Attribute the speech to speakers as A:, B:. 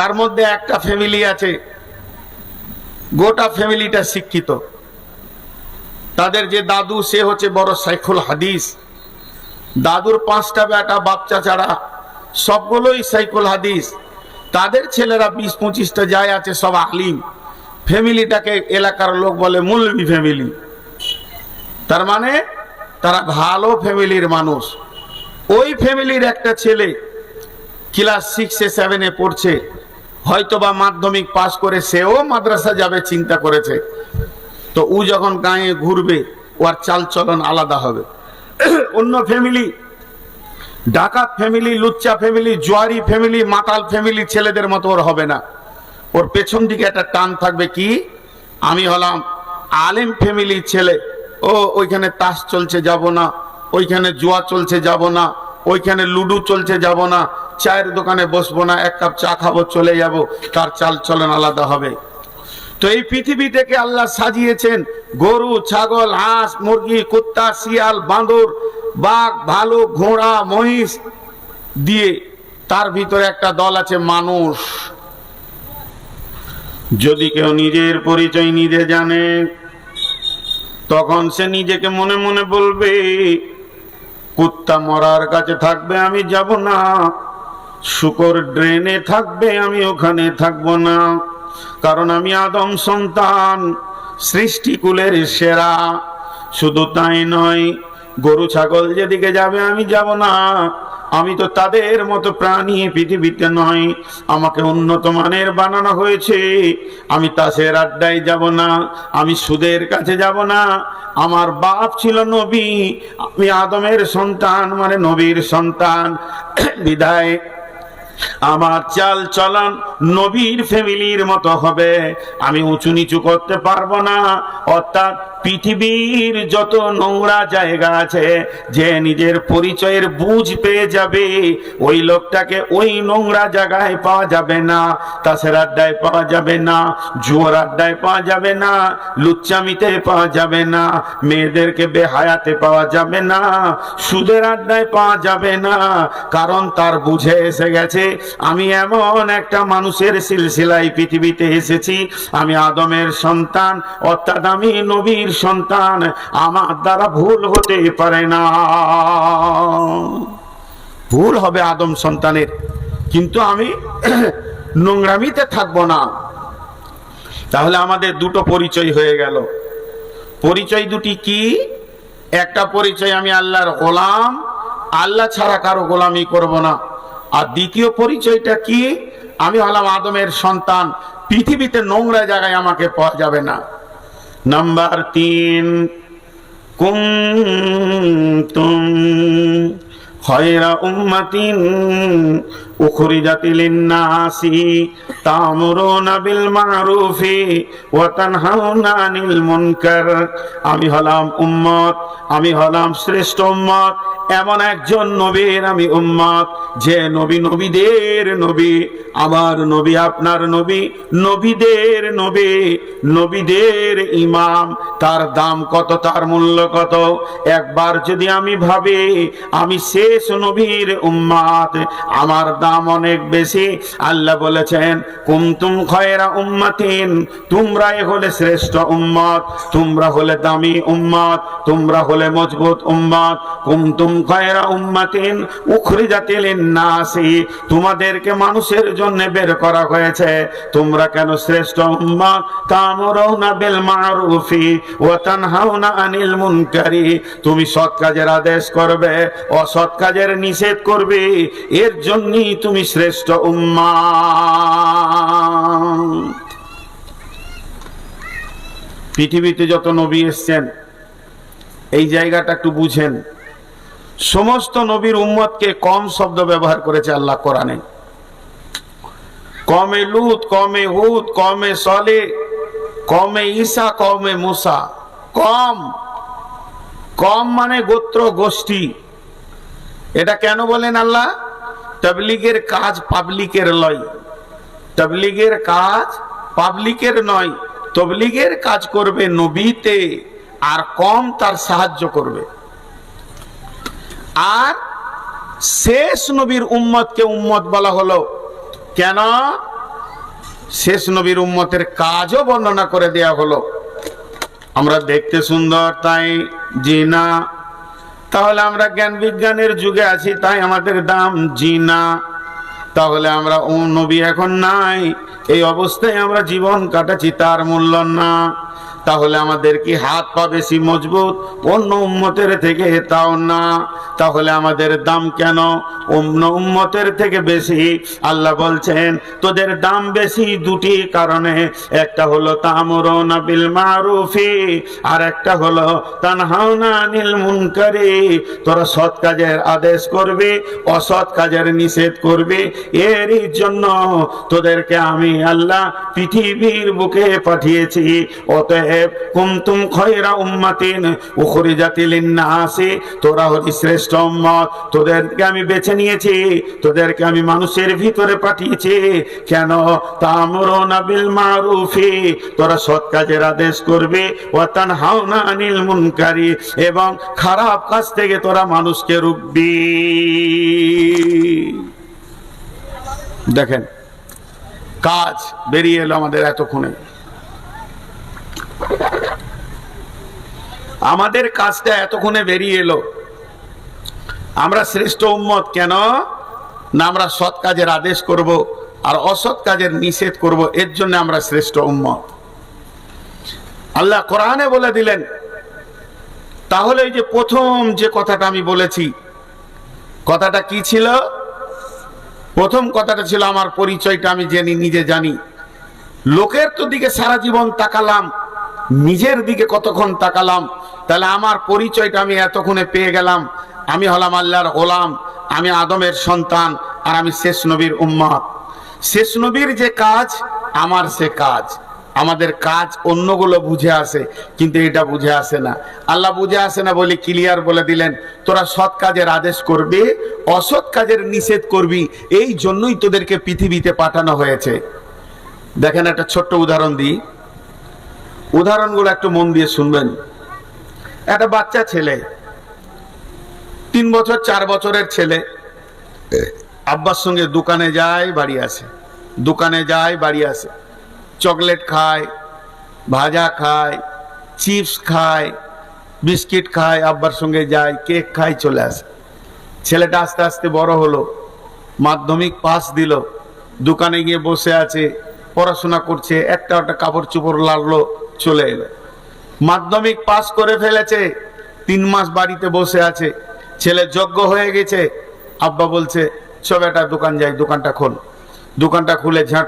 A: তার মধ্যে একটা ফ্যামিলি আছে। গোটা ফ্যামিলিটা শিক্ষিত। তাদের যে দাদু, সে হচ্ছে বড় সাইখুল হাদিস। দাদুর পাঁচটা বেটা, বাচ্চা ছাড়া সবগুলোই সাইকুল হাদিস। তাদের ছেলেরা বিশ, পঁচিশটা যায় আছে, সব আলিম। ফ্যামিলিটাকে এলাকার লোক বলে মুলবি ফ্যামিলি। তার মানে তারা ভালো ফ্যামিলির মানুষ। ওই ফ্যামিলির একটা ছেলে ক্লাস সিক্সে, সেভেনে পড়ছে। হয়তো বা মাধ্যমিক পাশ করে সেও মাদ্রাসা যাবে, চিন্তা করেছে। তো ও যখন গায়ে ঘুরবে, ওর চাল চলন আলাদা হবে। অন্য ফ্যামিলি ডাকাত ফ্যামিলি লুচ্চা ফ্যামিলি জোয়ারি ফ্যামিলি মাতাল ফ্যামিলি ছেলেদের মতো ওর হবে না। ওর পেছন দিকে একটা টান থাকবে কি? আমি হলাম আলেম ফ্যামিলির ছেলে। ও, ওইখানে তাস চলছে, যাব না। ওইখানে জুয়া চলছে, যাব না। ওইখানে লুডু চলছে, যাব না। চায়ের দোকানে বসবো না, এক কাপ চা খাব, চলে যাব, তার চাল চলন আলাদা হবে। তো এই পৃথিবীটাকে আল্লাহ সাজিয়েছেন গরু, ছাগল, হাঁস, মুরগি, কুত্তা, শিয়াল, বাঁদর, বাঘ ভালুক ঘোড়া, মহিষ দিয়ে তার ভিতরে একটা দল আছে মানুষ। যদি কেউ নিজের পরিচয় নিজে জানে, তখন সে নিজেকে মনে মনে বলবে, কুত্তা মরার কাছে থাকবে, আমি যাব না। শুকর ড্রেনে থাকবে, আমি ওখানে থাকব না। কারণ আমি আদম সন্তান সৃষ্টিকুলের সেরা। শুধু তাই নয়, গরু, ছাগল যেদিকে যাবে, আমি যাব না। আমি তো তাদের মতো প্রাণী পৃথিবীতে নয়, আমাকে উন্নত মানের বানানো হয়েছে। আমি তাসের আড্ডায় যাব না, আমি সুদের কাছে যাব না। আমার বাপ ছিল নবী, আমি আদমের সন্তান মানে নবীর সন্তান। বিদায় আমার চাল চলন নবীর ফ্যামিলির মতো হবে। আমি উঁচু নিচু করতে পারব না। অর্থাৎ পৃথিবীর যত নোংরা জায়গা আছে, যে নিজের পরিচয়ের বুঝ পেয়ে যাবে, ওই লোকটাকে ওই নোংরা জায়গায় পাওয়া যাবে না। তাসের আড্ডায় পাওয়া যাবে না, জুয়ার আড্ডায় পাওয়া যাবে না, লুচ্চামিতে পাওয়া যাবে না, মেয়েদেরকে বেহায়াতে পাওয়া যাবে না, সুদের আড্ডায় পাওয়া যাবে না। কারণ তার বুঝে এসে গেছে আমি এমন একটা মানুষের সিলসিলাই পৃথিবীতে এসেছি। আমি আদমের সন্তান, অর্থাৎ আমি নবীর সন্তান। আমার দ্বারা ভুল হতে পারে না। ভুল হবে আদম সন্তানের। কিন্তু আমি নোংরামিতে থাকব না। তাহলে আমাদের দুটো পরিচয় হয়ে গেল। পরিচয় দুটি কি? একটা পরিচয় আমি আল্লাহর গোলাম। আল্লাহ ছাড়া কারও গোলামি করব না। আর দ্বিতীয় পরিচয়টা কি? আমি হলাম আদমের সন্তান, পৃথিবীতে নোংরা জায়গায় আমাকে পাওয়া যাবে না। নাম্বার তিন, কুন্তুম খয়রা উম্মাতিন আমি হলাম উম্মত, আমি হলাম শ্রেষ্ঠ উম্মত, এমন একজন নবীর আমি উম্মত, যে নবী নবীদের নবী, আমার নবী আপনার নবী, নবীদের নবী, নবীদের ইমাম, তার দাম কত, তার মূল্য কত? একবার যদি আমি ভাবি, আমি শেষ নবীর উম্মাত, আমার দাম অনেক বেশি। আল্লাহ বলেছেন কুমতুম খয়রা উম্মাতিন তোমরাই হলে শ্রেষ্ঠ উম্মত, তোমরা হলে দামি উম্মত, তোমরা হলে মজবুত উম্মত। কুমতুম খয়রা উম্মাতিন উখরিজাতিল নাসি তোমাদেরকে মানুষের জন্য বের করা হয়েছে। তোমরা কেন শ্রেষ্ঠ উম্মত? তামুরুনা বিল মারুফি ওয়া তানহাউনা আনিল মুনকারি তুমি সৎ কাজের আদেশ করবে, অসৎ কাজের নিষেধ করবে। এর জন্যই তুমি শ্রেষ্ঠ উম্মা পৃথিবীতে যত নবী এসছেন, এই জায়গাটা একটু বুঝেন। সমস্ত নবীর উম্মতকে কম শব্দ ব্যবহার করেছে আল্লাহ কোরআনে। কমে লুত, কমে হুদ, কমে সলে, কমে ঈসা, কমে মুসা। কম। কম মানে গোত্র গোষ্ঠী। এটা কেন বলেন আল্লাহ? তবলিগের কাজ পাবলিকের লয়। তবলিগের কাজ পাবলিকের নয়। তবলিগের কাজ করবে নবীতে, আর কম তার সাহায্য করবে। আর শেষ নবীর উম্মতকে উম্মত বলা হলো। কেন? শেষ নবীর উম্মতের কাজও বর্ণনা করে দেয়া হলো। আমরা দেখতে সুন্দর, তাই জি না তাহলে আমরা জ্ঞান বিজ্ঞানের যুগে আছি, তাই আমাদের দাম জিনা। তাহলে আমরা ও নবী এখন নাই, এই অবস্থায় আমরা জীবন কাটাচ্ছি, তার মূল্য না। তাহলে আমাদের কি হাত পা বেশি মজবুত? অন্য উম্মতের থেকে তাও না। তাহলে আমাদের দাম কেন? অন্য উম্মতের থেকে বেশি। আল্লাহ বলছেন, তোদের দাম বেশি দুটি কারণে। একটা হলো তামরুনা বিল মারুফি, আর একটা হলো তানহাউনা আনিল মুনকারি। তোরা সৎ কাজের আদেশ করবে, অসৎ কাজের নিষেধ করবে। এরই জন্য তোদেরকে আমি আল্লাহ পৃথিবীর বুকে পাঠিয়েছি। অতএব কুমতুম আমি বেছে নিয়েছি, তোদেরকে আমি মানুষের ভিতরে পাঠিয়েছি। কেন? তামরুনা তোরা সৎ কাজের আদেশ করবে। ওয়া মুনকারি। এবং খারাপ কাজ থেকে তোরা মানুষকে রুখবি। দেখেন, কাজ বেরিয়ে এলো আমাদের এতক্ষণে। আমাদের কাজটা এতক্ষণে বেরিয়ে এলো। আমরা শ্রেষ্ঠ উম্মত কেন? না, আমরা সৎ কাজের আদেশ করব আর অসৎ কাজের নিষেধ করব, এর জন্য আমরা শ্রেষ্ঠ উম্মত। আল্লাহ কোরআনে বলে দিলেন, তাহলে এই যে প্রথম যে কথাটা আমি বলেছি, কথাটা কি ছিল? প্রথম কথাটা ছিল, আমার পরিচয়টা আমি জেনি নিজে জানি। লোকের তো দিকে সারা জীবন তাকালাম নিজের দিকে কতক্ষণ তাকালাম, তাহলে আমার পরিচয়টা আমি এতক্ষণে পেয়ে গেলাম। আমি হলাম আল্লাহর গোলাম, আমি আদমের সন্তান, আর আমি শেষ নবীর উম্মত শেষ নবীর যে কাজ, আমার সে কাজ। আমাদের কাজ অন্যগুলো বুঝে আসে, কিন্তু এটা বুঝে আসে না। আল্লাহ বুঝে আসে না বলে ক্লিয়ার বলে দিলেন, তোরা সৎ কাজের আদেশ করবি, অসৎ কাজের নিষেধ করবি, এই জন্যই তোদেরকে পৃথিবীতে পাঠানো হয়েছে। দেখেন একটা ছোট্ট উদাহরণ দিই। উদাহরণগুলো একটু মন দিয়ে শুনবেন। একটা বাচ্চা ছেলে, তিন বছর, চার বছরের ছেলে, আব্বার সঙ্গে দোকানে যায়, বাড়ি আসে। দোকানে যায়, বাড়ি আসে। চকলেট খায়, ভাজা খায়, চিপস খায়, বিস্কিট খায়, আব্বার সঙ্গে যায়, কেক খায়, চলে আসে। ছেলেটা আস্তে আস্তে বড় হলো, মাধ্যমিক পাস দিল, দোকানে গিয়ে বসে আছে, পড়াশোনা করছে, একটা একটা কাপড় চোপড় লাগল চলে এলো। মাধ্যমিক পাস করে ফেলেছে, তিন মাস বাড়িতে বসে আছে। ছেলে যজ্ঞ হয়ে গেছে। আব্বা বলছে সব একটা দোকান যাই, দোকানটা খোল। দোকানটা খুলে ঝাঁট